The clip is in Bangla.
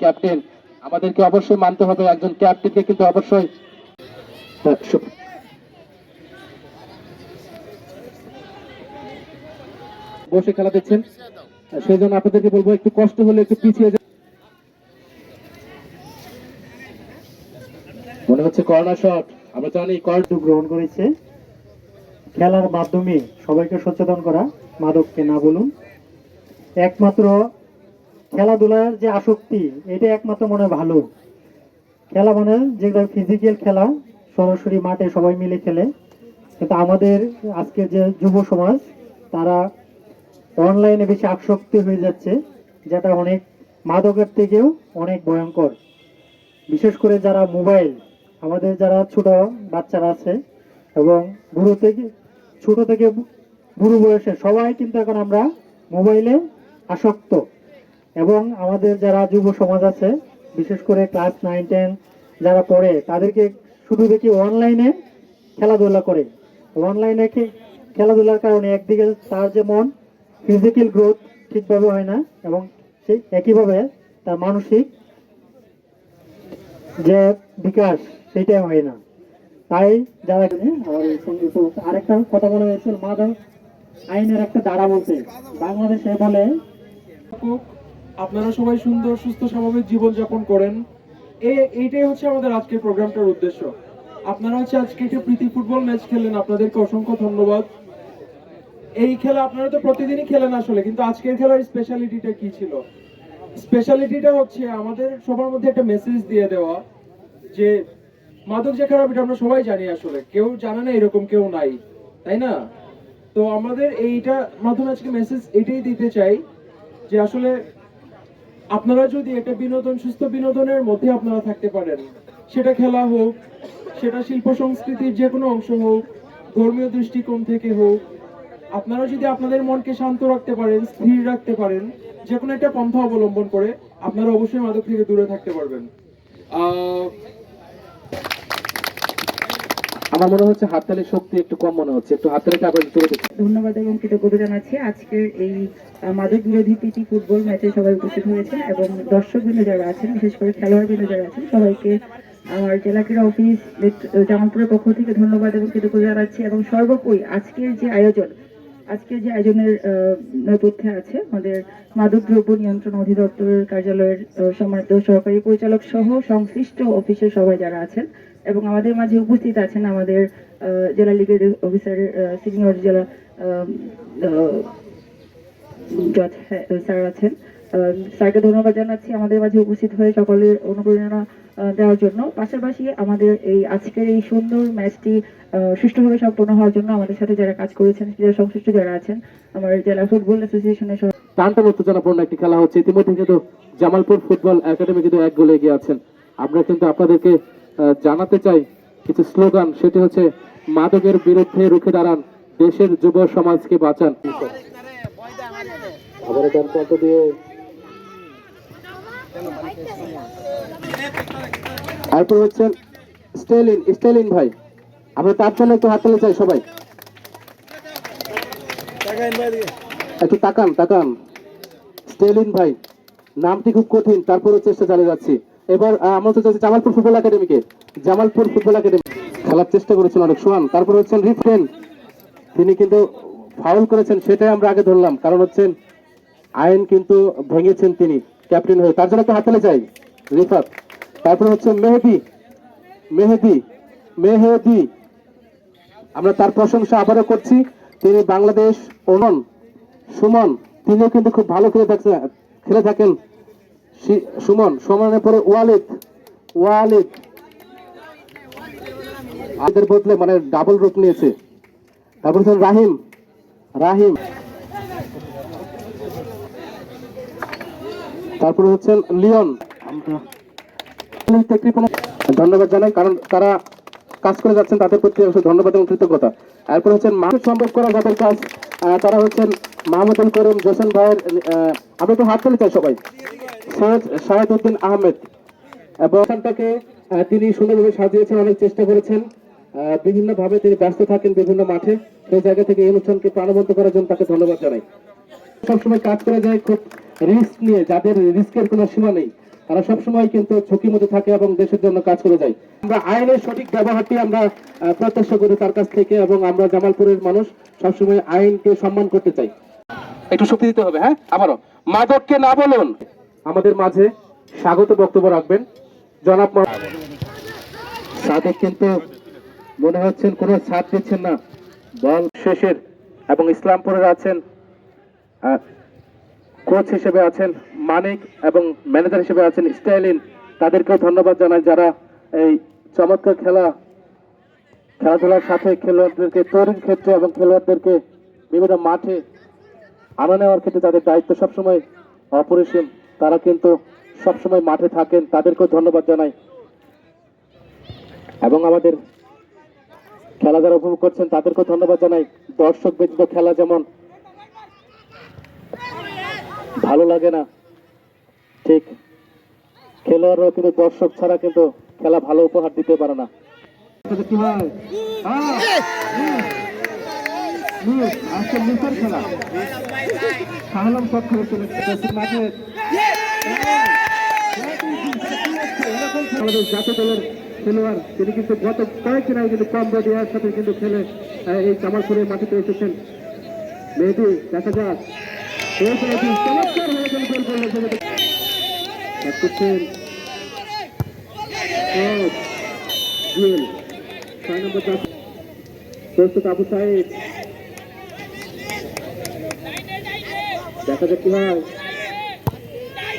ক্যাপ্টেন আমাদেরকে অবশ্যই মানতে হবে, একজন ক্যাপ্টেনকে কিন্তু অবশ্যই বসে খেলা দেখছেন। সেই জন্য আপনাদেরকে বলব, একটু কষ্ট হলে একটু পিছিয়ে মনে হচ্ছে কর্নার শট। আমরা জানি কর্নার গ্রহণ করেছে। খেলার মাধ্যমে সবাইকে সচেতন করা, মাদককে না বলুন। একমাত্র খেলাধুলার যে আসক্তি এটা একমাত্র মনে ভালো। খেলা মানে যেগুলো ফিজিক্যাল খেলা, সরাসরি মাঠে সবাই মিলে খেলে। কিন্তু আমাদের আজকে যে যুব সমাজ, তারা অনলাইনে বেশি আসক্তি হয়ে যাচ্ছে, যেটা অনেক মাদকের থেকেও অনেক ভয়ঙ্কর। বিশেষ করে যারা মোবাইল আমাদের যারা ছোট বাচ্চারা আছে এবং বুড়ো থেকে, ছোট থেকে বুড়ো বয়সে সবাই কিন্তু এখন আমরা মোবাইলে আসক্ত। এবং আমাদের যারা যুব সমাজ আছে, বিশেষ করে ক্লাস নাইন, টেন যারা পড়ে, তাদেরকে শুধু দেখি অনলাইনে খেলাধুলা করে। অনলাইনে খেলাধুলার কারণে একদিকে তার যে মন ফিজিক্যাল গ্রোথ ঠিকভাবে হয় না এবং সেই একইভাবে তার মানসিক যে বিকাশ সেটাই হয় না। তাই যারা সঙ্গে আরেকটা কথা বলা হয়েছে মাদক আইনের একটা ধারা বলতে। বাংলাদেশে বলে আপনারা সবাই সুন্দর, সুস্থ, স্বাভাবিক জীবন যাপন করেন এইটাই হচ্ছে আমাদের আজকের প্রোগ্রামটার উদ্দেশ্য। আপনারা হচ্ছে আজকে একটা প্রীতি ফুটবল ম্যাচ খেললেন, আপনাদেরকে অসংখ্য ধন্যবাদ। এই খেলা আপনারা তো প্রতিদিনই খেলেন আসলে, কিন্তু আজকের খেলার স্পেশালিটিটা কি ছিল? স্পেশালিটিটা হচ্ছে আমাদের সবার মধ্যে একটা মেসেজ দিয়ে দেওয়া যে, মাদক যে খারাপ এটা আমরা সবাই জানি আসলে, কেউ জানে না এরকম কেউ নাই, তাই না? তো আমাদের এইটা মাধ্যমে আজকে মেসেজ এটাই দিতে চাই যে আসলে আপনারা যদি একটা বিনোদন, সুস্থ বিনোদনের মধ্যে আপনারা থাকতে পারেন, সেটা খেলা হোক, সেটা শিল্প সংস্কৃতির যে কোনো অংশ হোক, ধর্মীয় দৃষ্টিকোণ থেকে হোক, আপনারা যদি আপনাদের মনকে শান্ত রাখতে পারেন, স্থির রাখতে পারেন, যে কোনো একটা পন্থা অবলম্বন করে আপনারা অবশ্যই মাদক থেকে দূরে থাকতে পারবেন। আমার মনে হচ্ছে হাততালির শক্তি একটু কম মনে হচ্ছে, একটু হাততালিটা আবার জোরে দেখি ধন্যবাদ এবং কৃতজ্ঞতা জানাচ্ছি। আজকের এই মাদক বিরোধী প্রীতি ফুটবল ম্যাচে সবাই উপস্থিত হয়েছেন এবং দর্শক দর্শকবৃন্দ যারা আছেন, বিশেষ করে খেলোয়াড় খেলোয়াড়বৃন্দ যারা আছেন, সবাইকে আমার জেলা ক্রীড়া অফিস জামালপুরের পক্ষ থেকে ধন্যবাদ এবং কৃতজ্ঞতা জানাচ্ছি। এবং সর্বোপরি আজকের যে আয়োজন, আজকের যে আয়োজনের নেপথ্যে আছে আমাদের মাদক দ্রব্য নিয়ন্ত্রণ অধিদপ্তরের কার্যালয়ের সম্মানিত সহকারী পরিচালক সহ সংশ্লিষ্ট অফিসের সবাই যারা আছেন এবং আমাদের মাঝে উপস্থিত আছেন আমাদের জেলা লিগের অফিসার সিনিয়র জেলা জজ স্যার আছেন। স্যারকে ধন্যবাদ জানাচ্ছি আমাদের মাঝে উপস্থিত হয়ে সকলের অনুপ্রেরণা দেওয়ার জন্য। পাশাপাশি আমাদের এই আজকের এই সুন্দর ম্যাচটি সুষ্ঠুভাবে সম্পন্ন হওয়ার জন্য আমাদের সাথে যারা কাজ করেছেন যারা সংশ্লিষ্ট যারা আছেন, আমার জেলা ফুটবল অ্যাসোসিয়েশনের সহ টানটান উত্তেজনাপূর্ণ একটি খেলা হচ্ছে, ইতিমধ্যে কিন্তু জামালপুর ফুটবল একাডেমি কিন্তু এক গোলে এগিয়ে আছেন। আমরা কিন্তু আপনাদেরকে জানাতে চাই কিছু স্লোগান সেটি হচ্ছে মাদকের বিরুদ্ধে রুখে দাঁড়ান দেশের যুব সমাজকে বাঁচান। আবার দিয়ে। তারপর হচ্ছেন স্টেলিন স্টেলিন ভাই। আমরা তার জন্য একটু হাততালি চাই সবাই। একটু তাকান তাকান। স্টেলিন ভাই নামটি খুব কঠিন তারপরও চেষ্টা চালিয়ে যাচ্ছি। এবার আমরা তো চাচ্ছি জামালপুর ফুটবল একাডেমিকে জামালপুর ফুটবল একাডেমি খেলার চেষ্টা করেছেন অনেক সোহান। তারপর হচ্ছেন রিফ্রেন তিনি কিন্তু ফাউল করেছেন, সেটাই আমরা আগে ধরলাম। কারণ হচ্ছেন, আইন কিন্তু ভেঙেছেন তিনি, ক্যাপ্টেন হয়ে। তার জন্য একটা হাততালি চাই, রিফাত। তারপর হচ্ছে মেহেদি। মেহেদি। মেহেদি। আমরা তার প্রশংসা আবারও করছি। তিনি বাংলাদেশ অনন সুমন, তিনিও কিন্তু খুব ভালো খেলে থাকছে খেলে থাকেন। সুমন, সুমনের পরে ওয়ালিদ ওয়ালিদ। আমাদের বদলে মানে ডাবল রূপ নিয়েছে। তারপর রাহিম রাহিম। তারপরে হচ্ছেন লিওন। ধন্যবাদ জানাই, কারণ তারা কাজ করে যাচ্ছেন, তাদের প্রতি ধন্যবাদ এবং কৃতজ্ঞতা। এরপর হচ্ছেন মানুষ সম্ভব করা যাদের কাজ তারা হচ্ছেন মাহমুদুল করিম, জোসেন ভাইয়ের আমরা একটু হাত তুলে চাই সবাই। সৈয়দ আহমেদ। এবং অনুষ্ঠানটাকে তিনি সুন্দরভাবে সাজিয়েছেন, অনেক চেষ্টা করেছেন। বিভিন্ন ভাবে তিনি ব্যস্ত থাকেন বিভিন্ন মাঠে। সেই জায়গা থেকে এই অনুষ্ঠানকে প্রাণবন্ত করার জন্য তাকে ধন্যবাদ জানাই। সবসময় কাজ করে যায় খুব রিস্ক নিয়ে, যাদের রিস্কের কোনো সীমা নেই। তারা সবসময় কিন্তু ঝুঁকির মধ্যে থাকে এবং দেশের জন্য কাজ করে যায়। আমরা আইনের সঠিক ব্যবহারটি আমরা প্রত্যাশা করি তার কাছ থেকে এবং আমরা জামালপুরের মানুষ সবসময় আইনকে সম্মান করতে চাই। একটু শক্তি দিতে হবে হ্যাঁ? আবারও। মাদককে না বলুন। আমাদের মাঝে স্বাগত বক্তব্য রাখবেন। জনাব সাদেক কিন্তু মনে হচ্ছেন কোনো ছাড় দিচ্ছেন না। বল শেষের এবং ইসলামপুরের আছেন কোচ হিসেবে আছেন মানিক এবং ম্যানেজার হিসেবে আছেন স্টাইলিন তাদেরকেও ধন্যবাদ জানাই যারা এই চমৎকার খেলা খেলাধুলার সাথে খেলোয়াড়দেরকে তৈরির ক্ষেত্রে এবং খেলোয়াড়দেরকে বিভিন্ন মাঠে আনা নেওয়ার ক্ষেত্রে তাদের দায়িত্ব সবসময় অপরিসীম। তারা কিন্তু সবসময় মাঠে থাকেন, তাদেরকেও ধন্যবাদ জানাই। এবং আমাদের খেলা যারা উপভোগ করছেন, তাদেরকেও ধন্যবাদ জানাই। দর্শক ব্যতীত খেলা যেমন ভালো লাগে না, ঠিক খেলোয়াড়রাও কিন্তু দর্শক ছাড়া কিন্তু খেলা ভালো উপহার দিতে পারে না। হয়? আজকে খেলা। সাহলাম সব মাঠে আমাদের জাতীয় দলের খেলোয়াড় তিনি কিন্তু গত কয়েকদিন আগে কিন্তু কম্বোডিয়ার সাথে কিন্তু খেলে এই জামালপুরের মাটিতে এসেছেন। মেহেদি দেখা যাক। চমৎকার হয়ে গেল গোল সাহেব দেখা যাক কি হয়।